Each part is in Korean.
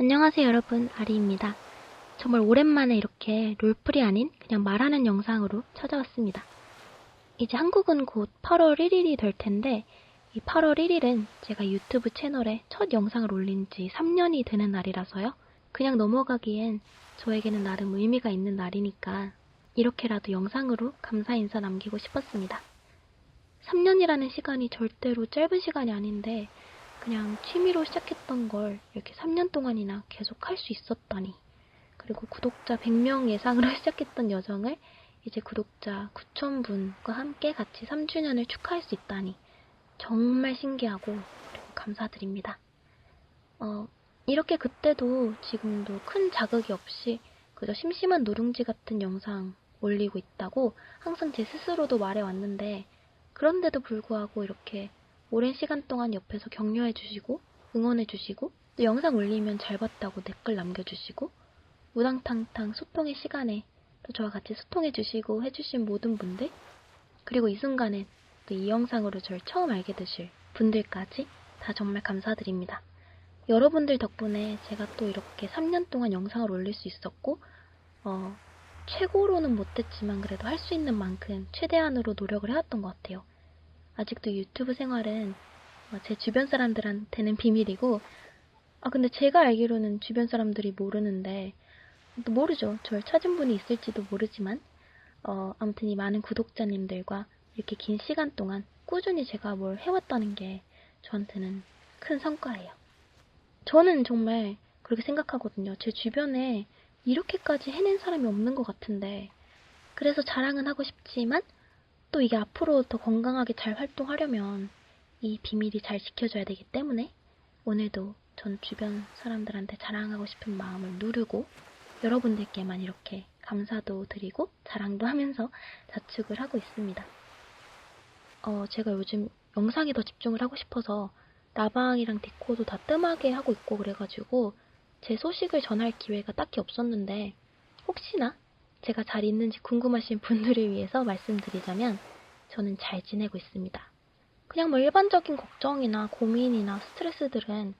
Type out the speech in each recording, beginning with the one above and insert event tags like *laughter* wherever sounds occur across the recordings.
안녕하세요 여러분 아리입니다. 정말 오랜만에 이렇게 롤플이 아닌 그냥 말하는 영상으로 찾아왔습니다. 이제 한국은 곧 8월 1일이 될 텐데 이 8월 1일은 제가 유튜브 채널에 첫 영상을 올린 지 3년이 되는 날이라서요. 그냥 넘어가기엔 저에게는 나름 의미가 있는 날이니까 이렇게라도 영상으로 감사 인사 남기고 싶었습니다. 3년이라는 시간이 절대로 짧은 시간이 아닌데 그냥 취미로 시작했던 걸 이렇게 3년 동안이나 계속 할 수 있었다니. 그리고 구독자 100명 예상으로 *laughs* 시작했던 여정을 이제 구독자 9,000분과 함께 같이 3주년을 축하할 수 있다니. 정말 신기하고 감사드립니다. 어, 이렇게 그때도 지금도 큰 자극이 없이 그저 심심한 누룽지 같은 영상 올리고 있다고 항상 제 스스로도 말해왔는데 그런데도 불구하고 이렇게 오랜 시간 동안 옆에서 격려해 주시고 응원해 주시고 또 영상 올리면 잘 봤다고 댓글 남겨 주시고 우당탕탕 소통의 시간에 또 저와 같이 소통해 주시고 해주신 모든 분들 그리고 이 순간에 또 이 영상으로 저를 처음 알게 되실 분들까지 다 정말 감사드립니다. 여러분들 덕분에 제가 또 이렇게 3년 동안 영상을 올릴 수 있었고 어, 최고로는 못했지만 그래도 할 수 있는 만큼 최대한으로 노력을 해왔던 것 같아요. 아직도 유튜브 생활은 어, 제 주변 사람들한테는 비밀이고, 아, 근데 제가 알기로는 주변 사람들이 모르는데, 또 모르죠. 저를 찾은 분이 있을지도 모르지만, 어, 아무튼 이 많은 구독자님들과 이렇게 긴 시간 동안 꾸준히 제가 뭘 해왔다는 게 저한테는 큰 성과예요. 저는 정말 그렇게 생각하거든요. 제 주변에 이렇게까지 해낸 사람이 없는 것 같은데, 그래서 자랑은 하고 싶지만, 또 이게 앞으로 더 건강하게 잘 활동하려면 이 비밀이 잘 지켜져야 되기 때문에 오늘도 전 주변 사람들한테 자랑하고 싶은 마음을 누르고 여러분들께만 이렇게 감사도 드리고 자랑도 하면서 자축을 하고 있습니다. 어, 제가 요즘 영상에 더 집중을 하고 싶어서 라방이랑 디코도 다 뜸하게 하고 있고 그래가지고 제 소식을 전할 기회가 딱히 없었는데 혹시나 제가 잘 있는지 궁금하신 분들을 위해서 말씀드리자면 저는 잘 지내고 있습니다. 그냥 뭐 일반적인 걱정이나 고민이나 스트레스들은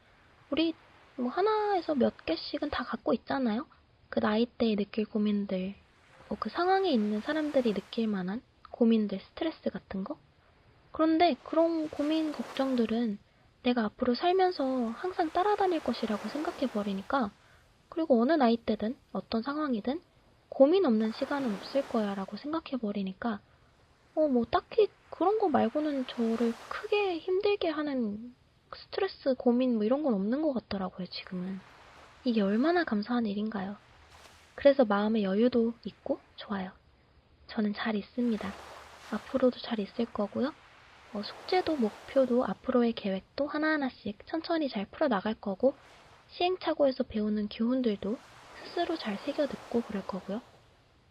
우리 뭐 하나에서 몇 개씩은 다 갖고 있잖아요. 그 나이대에 느낄 고민들, 뭐 그 상황에 있는 사람들이 느낄 만한 고민들, 스트레스 같은 거. 그런데 그런 고민, 걱정들은 내가 앞으로 살면서 항상 따라다닐 것이라고 생각해 버리니까 그리고 어느 나이 때든 어떤 상황이든 고민 없는 시간은 없을 거야 라고 생각해 버리니까 어, 뭐 딱히 그런 거 말고는 저를 크게 힘들게 하는 스트레스, 고민 뭐 이런 건 없는 것 같더라고요, 지금은. 이게 얼마나 감사한 일인가요? 그래서 마음의 여유도 있고 좋아요. 저는 잘 있습니다. 앞으로도 잘 있을 거고요. 어, 숙제도 목표도 앞으로의 계획도 하나하나씩 천천히 잘 풀어나갈 거고 시행착오에서 배우는 교훈들도 스스로 잘 새겨 듣고 그럴 거고요.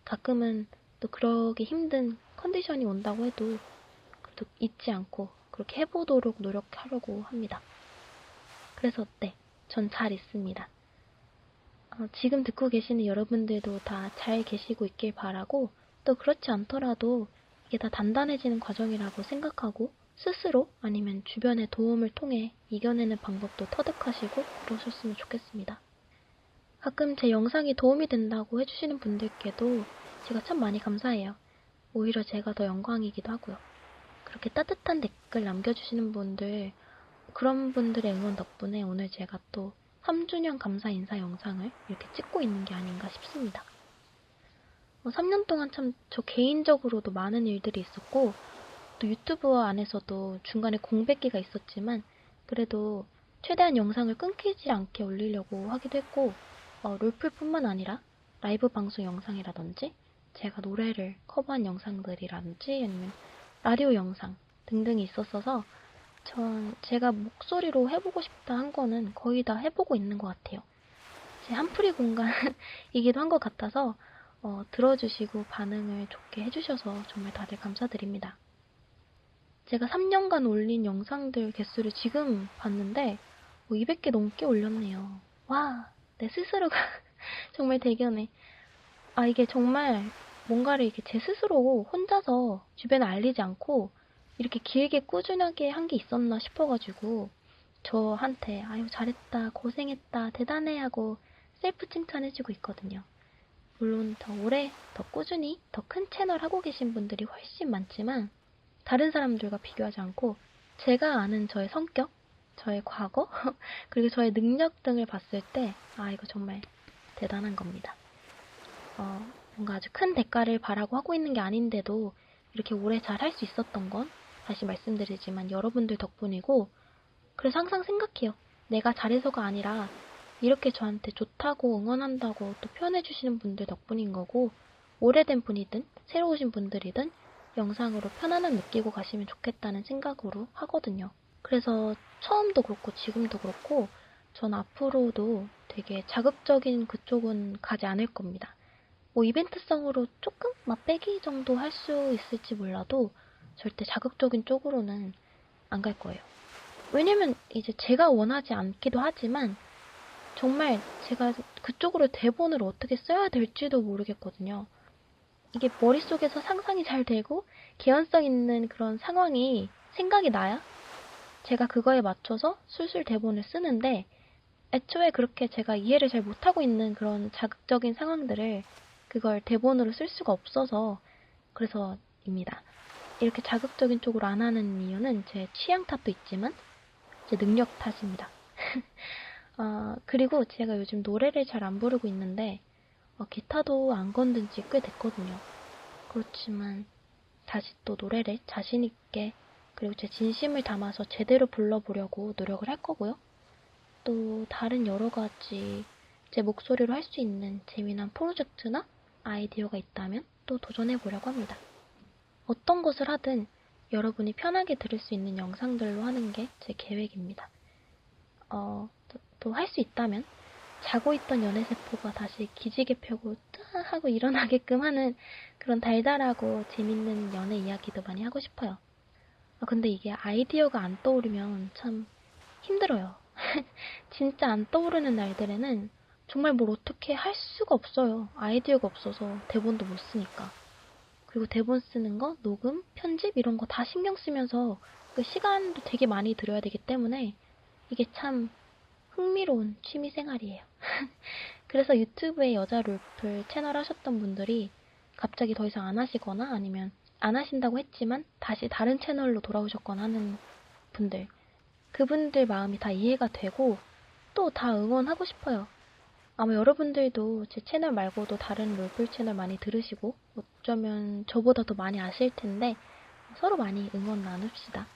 가끔은 또 그러기 힘든 컨디션이 온다고 해도 그래도 잊지 않고 그렇게 해보도록 노력하려고 합니다. 그래서 네, 전잘 있습니다. 어, 지금 듣고 계시는 여러분들도 다 잘 계시고 있길 바라고 또 그렇지 않더라도 이게 다 단단해지는 과정이라고 생각하고 스스로 아니면 주변의 도움을 통해 이겨내는 방법도 터득하시고 그러셨으면 좋겠습니다. 가끔 제 영상이 도움이 된다고 해주시는 분들께도 제가 참 많이 감사해요. 오히려 제가 더 영광이기도 하고요. 그렇게 따뜻한 댓글 남겨주시는 분들, 그런 분들의 응원 덕분에 오늘 제가 또 3주년 감사 인사 영상을 이렇게 찍고 있는 게 아닌가 싶습니다. 어, 3년 동안 참 저 개인적으로도 많은 일들이 있었고, 또 유튜브 안에서도 중간에 공백기가 있었지만, 그래도 최대한 영상을 끊기지 않게 올리려고 하기도 했고, 어, 롤플뿐만 아니라 라이브 방송 영상이라든지 제가 노래를 커버한 영상들이라든지 아니면 라디오 영상 등등이 있었어서 전 제가 목소리로 해보고 싶다 한 거는 거의 다 해보고 있는 것 같아요. 제 한풀이 공간이기도 한 것 같아서 어, 들어주시고 반응을 좋게 해주셔서 정말 다들 감사드립니다. 제가 3년간 올린 영상들 개수를 지금 봤는데 200개 뭐 넘게 올렸네요. 와, 내 스스로가 *laughs* 정말 대견해. 아, 이게 정말 뭔가를 이렇게 제 스스로 혼자서 주변에 알리지 않고 이렇게 길게 꾸준하게 한 게 있었나 싶어가지고 저한테 아유 잘했다 고생했다 대단해 하고 셀프 칭찬해주고 있거든요. 물론 더 오래 더 꾸준히 더 큰 채널 하고 계신 분들이 훨씬 많지만 다른 사람들과 비교하지 않고 제가 아는 저의 성격, 저의 과거, *laughs* 그리고 저의 능력 등을 봤을 때 아 이거 정말 대단한 겁니다. 어, 뭔가 아주 큰 대가를 바라고 하고 있는 게 아닌데도 이렇게 오래 잘 할 수 있었던 건 다시 말씀드리지만 여러분들 덕분이고 그래서 항상 생각해요. 내가 잘해서가 아니라 이렇게 저한테 좋다고 응원한다고 또 표현해주시는 분들 덕분인 거고 오래된 분이든 새로 오신 분들이든 영상으로 편안함 느끼고 가시면 좋겠다는 생각으로 하거든요. 그래서 처음도 그렇고 지금도 그렇고 전 앞으로도 되게 자극적인 그쪽은 가지 않을 겁니다. 뭐 이벤트성으로 조금 맛배기 정도 할 수 있을지 몰라도 절대 자극적인 쪽으로는 안 갈 거예요. 왜냐면 이제 제가 원하지 않기도 하지만 정말 제가 그쪽으로 대본을 어떻게 써야 될지도 모르겠거든요. 이게 머릿속에서 상상이 잘 되고 개연성 있는 그런 상황이 생각이 나야 제가 그거에 맞춰서 술술 대본을 쓰는데 애초에 그렇게 제가 이해를 잘 못하고 있는 그런 자극적인 상황들을 그걸 대본으로 쓸 수가 없어서 그래서입니다. 이렇게 자극적인 쪽으로 안 하는 이유는 제 취향 탓도 있지만 제 능력 탓입니다. *laughs* 어, 그리고 제가 요즘 노래를 잘 안 부르고 있는데 어, 기타도 안 건든 지 꽤 됐거든요. 그렇지만 다시 또 노래를 자신 있게 그리고 제 진심을 담아서 제대로 불러보려고 노력을 할 거고요. 또 다른 여러 가지 제 목소리로 할 수 있는 재미난 프로젝트나 아이디어가 있다면 또 도전해 보려고 합니다. 어떤 것을 하든 여러분이 편하게 들을 수 있는 영상들로 하는 게 제 계획입니다. 어, 또 할 수 있다면 자고 있던 연애세포가 다시 기지개 펴고 뜨 하고 일어나게끔 하는 그런 달달하고 재밌는 연애 이야기도 많이 하고 싶어요. 아, 근데 이게 아이디어가 안 떠오르면 참 힘들어요. *laughs* 진짜 안 떠오르는 날들에는 정말 뭘 어떻게 할 수가 없어요. 아이디어가 없어서 대본도 못 쓰니까. 그리고 대본 쓰는 거, 녹음, 편집 이런 거 다 신경 쓰면서 그 시간도 되게 많이 들여야 되기 때문에 이게 참 흥미로운 취미 생활이에요. *laughs* 그래서 유튜브에 여자 롤플 채널 하셨던 분들이 갑자기 더 이상 안 하시거나 아니면 안 하신다고 했지만 다시 다른 채널로 돌아오셨거나 하는 분들. 그분들 마음이 다 이해가 되고 또 다 응원하고 싶어요. 아마 여러분들도 제 채널 말고도 다른 롤플 채널 많이 들으시고 어쩌면 저보다 더 많이 아실 텐데 서로 많이 응원 나눕시다.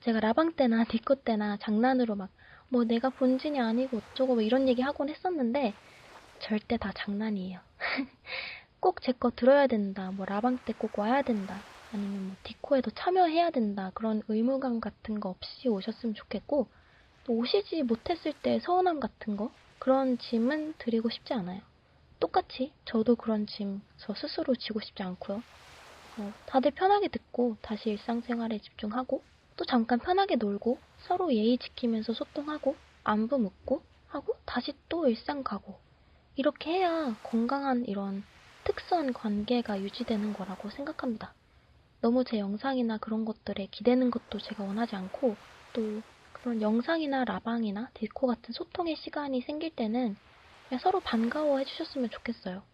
제가 라방 때나 *laughs* 디코 때나 장난으로 막 뭐 내가 본진이 아니고 어쩌고 뭐 이런 얘기 하곤 했었는데 절대 다 장난이에요. *laughs* 꼭 제 거 들어야 된다. 뭐 라방 때 꼭 와야 된다. 아니면 뭐 디코에도 참여해야 된다. 그런 의무감 같은 거 없이 오셨으면 좋겠고 또 오시지 못했을 때 서운함 같은 거 그런 짐은 드리고 싶지 않아요. 똑같이 저도 그런 짐 저 스스로 지고 싶지 않고요. 어, 다들 편하게 듣고 다시 일상생활에 집중하고 또 잠깐 편하게 놀고 서로 예의 지키면서 소통하고 안부 묻고 하고 다시 또 일상 가고 이렇게 해야 건강한 이런 특수한 관계가 유지되는 거라고 생각합니다. 너무 제 영상이나 그런 것들에 기대는 것도 제가 원하지 않고 또 그런 영상이나 라방이나 디코 같은 소통의 시간이 생길 때는 서로 반가워 해주셨으면 좋겠어요.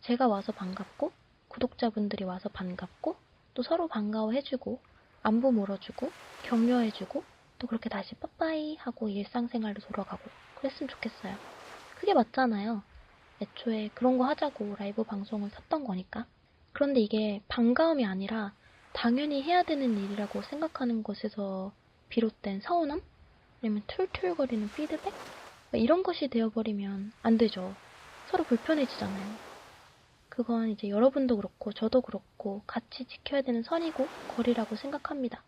제가 와서 반갑고 구독자분들이 와서 반갑고 또 서로 반가워 해주고 안부 물어주고 격려해주고 또 그렇게 다시 빠빠이 하고 일상생활로 돌아가고 그랬으면 좋겠어요. 그게 맞잖아요. 애초에 그런 거 하자고 라이브 방송을 샀던 거니까. 그런데 이게 반가움이 아니라 당연히 해야 되는 일이라고 생각하는 것에서 비롯된 서운함? 아니면 툴툴거리는 피드백? 이런 것이 되어버리면 안 되죠. 서로 불편해지잖아요. 그건 이제 여러분도 그렇고 저도 그렇고 같이 지켜야 되는 선이고 거리라고 생각합니다.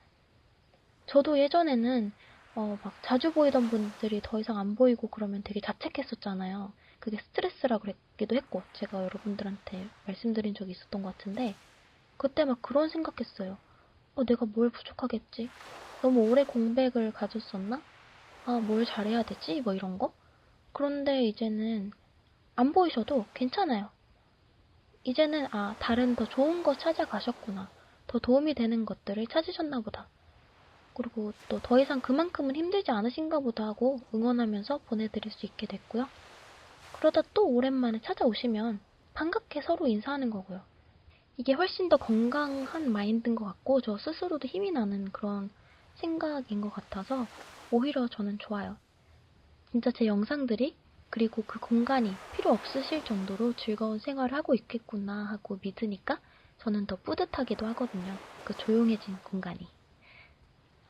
저도 예전에는 어, 막 자주 보이던 분들이 더 이상 안 보이고 그러면 되게 자책했었잖아요. 그게 스트레스라 그랬기도 했고 제가 여러분들한테 말씀드린 적이 있었던 것 같은데 그때 막 그런 생각했어요. 어, 내가 뭘 부족하겠지? 너무 오래 공백을 가졌었나? 아, 뭘 잘해야 되지? 뭐 이런 거? 그런데 이제는 안 보이셔도 괜찮아요. 이제는 아, 다른 더 좋은 거 찾아가셨구나. 더 도움이 되는 것들을 찾으셨나 보다. 그리고 또 더 이상 그만큼은 힘들지 않으신가 보다 하고 응원하면서 보내드릴 수 있게 됐고요. 그러다 또 오랜만에 찾아오시면 반갑게 서로 인사하는 거고요. 이게 훨씬 더 건강한 마인드인 것 같고 저 스스로도 힘이 나는 그런 생각인 것 같아서 오히려 저는 좋아요. 진짜 제 영상들이 그리고 그 공간이 필요 없으실 정도로 즐거운 생활을 하고 있겠구나 하고 믿으니까 저는 더 뿌듯하기도 하거든요. 그 조용해진 공간이.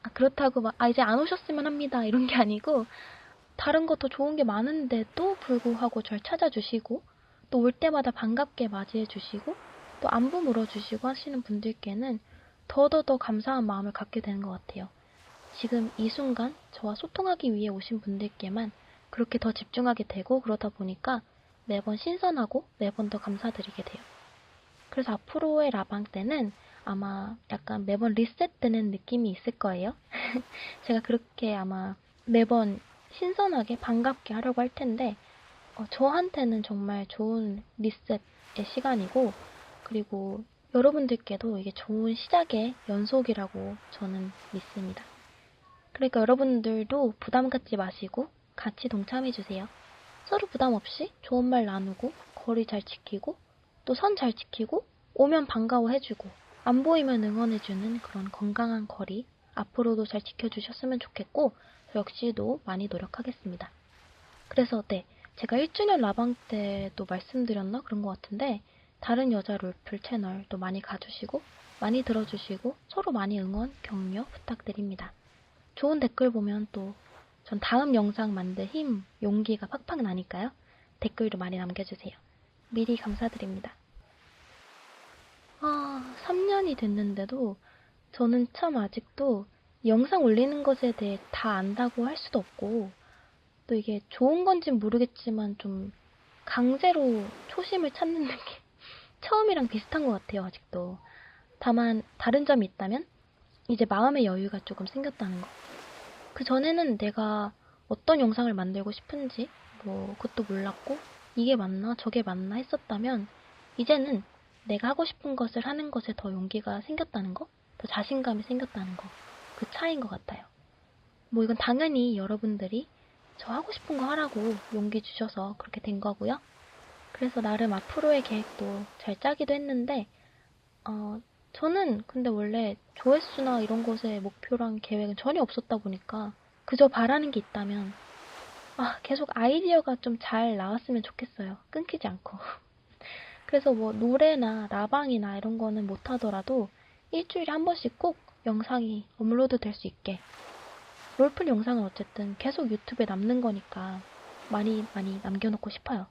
아, 그렇다고 막, 아, 이제 안 오셨으면 합니다. 이런 게 아니고, 다른 거더 좋은 게 많은데도 불구하고 절 찾아주시고, 또 올 때마다 반갑게 맞이해 주시고, 또 안부 물어주시고 하시는 분들께는 더더더 감사한 마음을 갖게 되는 것 같아요. 지금 이 순간 저와 소통하기 위해 오신 분들께만 그렇게 더 집중하게 되고 그러다 보니까 매번 신선하고 매번 더 감사드리게 돼요. 그래서 앞으로의 라방 때는 아마 약간 매번 리셋되는 느낌이 있을 거예요. *laughs* 제가 그렇게 아마 매번 신선하게 반갑게 하려고 할 텐데 어, 저한테는 정말 좋은 리셋의 시간이고 그리고 여러분들께도 이게 좋은 시작의 연속이라고 저는 믿습니다. 그러니까 여러분들도 부담 갖지 마시고 같이 동참해 주세요. 서로 부담 없이 좋은 말 나누고 거리 잘 지키고 또 선 잘 지키고 오면 반가워해주고 안 보이면 응원해주는 그런 건강한 거리 앞으로도 잘 지켜주셨으면 좋겠고 저 역시도 많이 노력하겠습니다. 그래서 네 제가 1주년 라방 때도 말씀드렸나 그런 것 같은데 다른 여자 롤플 채널도 많이 가주시고 많이 들어주시고 서로 많이 응원 격려 부탁드립니다. 좋은 댓글 보면 또 전 다음 영상 만들 힘, 용기가 팍팍 나니까요. 댓글도 많이 남겨주세요. 미리 감사드립니다. 아, 3년이 됐는데도 저는 참 아직도 영상 올리는 것에 대해 다 안다고 할 수도 없고 또 이게 좋은 건진 모르겠지만 좀 강제로 초심을 찾는 *laughs* 게 처음이랑 비슷한 것 같아요, 아직도. 다만 다른 점이 있다면 이제 마음의 여유가 조금 생겼다는 거. 그 전에는 내가 어떤 영상을 만들고 싶은지 뭐 그것도 몰랐고 이게 맞나 저게 맞나 했었다면 이제는 내가 하고 싶은 것을 하는 것에 더 용기가 생겼다는 거, 더 자신감이 생겼다는 거, 그 차이인 것 같아요. 뭐 이건 당연히 여러분들이 저 하고 싶은 거 하라고 용기 주셔서 그렇게 된 거고요. 그래서 나름 앞으로의 계획도 잘 짜기도 했는데, 어, 저는 근데 원래 조회수나 이런 것에 목표랑 계획은 전혀 없었다 보니까 그저 바라는 게 있다면 아, 계속 아이디어가 좀 잘 나왔으면 좋겠어요. 끊기지 않고. *laughs* 그래서 뭐 노래나 라방이나 이런 거는 못하더라도 일주일에 한 번씩 꼭 영상이 업로드 될 수 있게 롤플 영상은 어쨌든 계속 유튜브에 남는 거니까 많이 많이 남겨놓고 싶어요.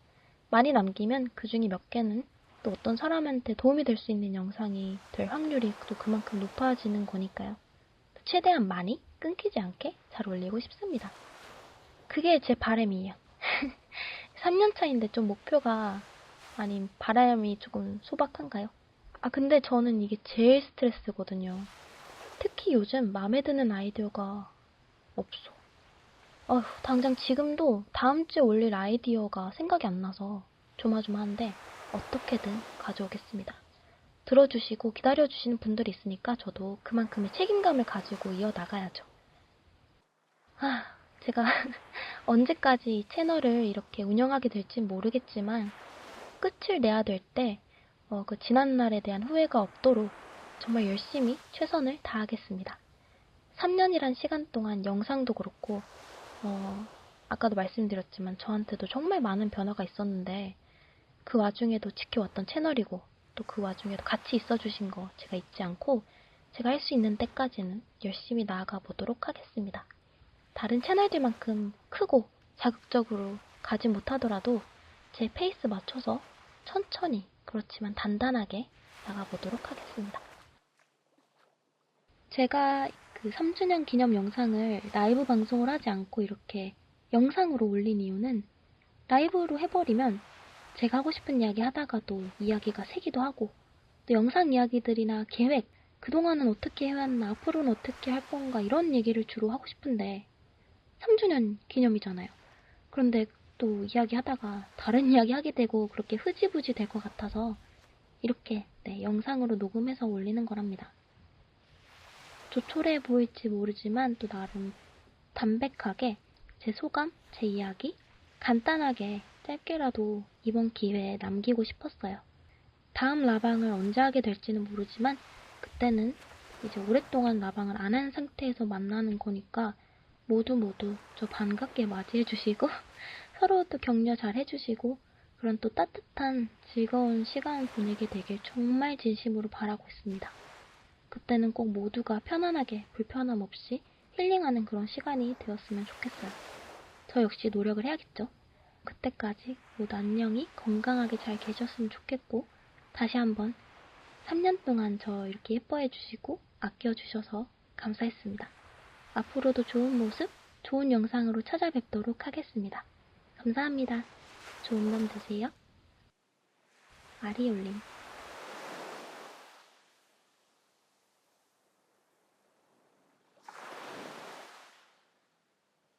많이 남기면 그 중에 몇 개는 또 어떤 사람한테 도움이 될 수 있는 영상이 될 확률이 또 그만큼 높아지는 거니까요. 최대한 많이 끊기지 않게 잘 올리고 싶습니다. 그게 제 바람이에요. *laughs* 3년 차인데 좀 목표가 아닌 바람이 조금 소박한가요? 아 근데 저는 이게 제일 스트레스거든요. 특히 요즘 마음에 드는 아이디어가 없어. 어휴, 당장 지금도 다음 주에 올릴 아이디어가 생각이 안 나서 조마조마한데 어떻게든 가져오겠습니다. 들어주시고 기다려주시는 분들이 있으니까 저도 그만큼의 책임감을 가지고 이어나가야죠. 아, 제가 *laughs* 언제까지 이 채널을 이렇게 운영하게 될지 모르겠지만 끝을 내야 될 때, 어, 그 지난날에 대한 후회가 없도록 정말 열심히 최선을 다하겠습니다. 3년이란 시간 동안 영상도 그렇고, 어, 아까도 말씀드렸지만 저한테도 정말 많은 변화가 있었는데, 그 와중에도 지켜왔던 채널이고, 또 그 와중에도 같이 있어주신 거 제가 잊지 않고, 제가 할 수 있는 때까지는 열심히 나아가 보도록 하겠습니다. 다른 채널들만큼 크고 자극적으로 가지 못하더라도 제 페이스 맞춰서 천천히 그렇지만 단단하게 나가보도록 하겠습니다. 제가 그 3주년 기념 영상을 라이브 방송을 하지 않고 이렇게 영상으로 올린 이유는 라이브로 해버리면 제가 하고 싶은 이야기 하다가도 이야기가 새기도 하고 또 영상 이야기들이나 계획 그동안은 어떻게 해왔나 앞으로는 어떻게 할 건가 이런 얘기를 주로 하고 싶은데 3주년 기념이잖아요. 그런데 또 이야기 하다가 다른 *laughs* 이야기 하게 되고 그렇게 흐지부지 될 것 같아서 이렇게 네, 영상으로 녹음해서 올리는 거랍니다. 조촐해 보일지 모르지만 또 나름 담백하게 제 소감, 제 이야기 간단하게 짧게라도 이번 기회에 남기고 싶었어요. 다음 라방을 언제 하게 될지는 모르지만 그때는 이제 오랫동안 라방을 안 한 상태에서 만나는 거니까 모두 모두 저 반갑게 맞이해 주시고 *laughs* 서로 또 격려 잘 해주시고 그런 또 따뜻한 즐거운 시간 보내게 되길 정말 진심으로 바라고 있습니다. 그때는 꼭 모두가 편안하게 불편함 없이 힐링하는 그런 시간이 되었으면 좋겠어요. 저 역시 노력을 해야겠죠. 그때까지 모두 안녕히 건강하게 잘 계셨으면 좋겠고 다시 한번 3년 동안 저 이렇게 예뻐해 주시고 아껴 주셔서 감사했습니다. 앞으로도 좋은 모습, 좋은 영상으로 찾아뵙도록 하겠습니다. 감사합니다. 좋은 밤 되세요. 아리올림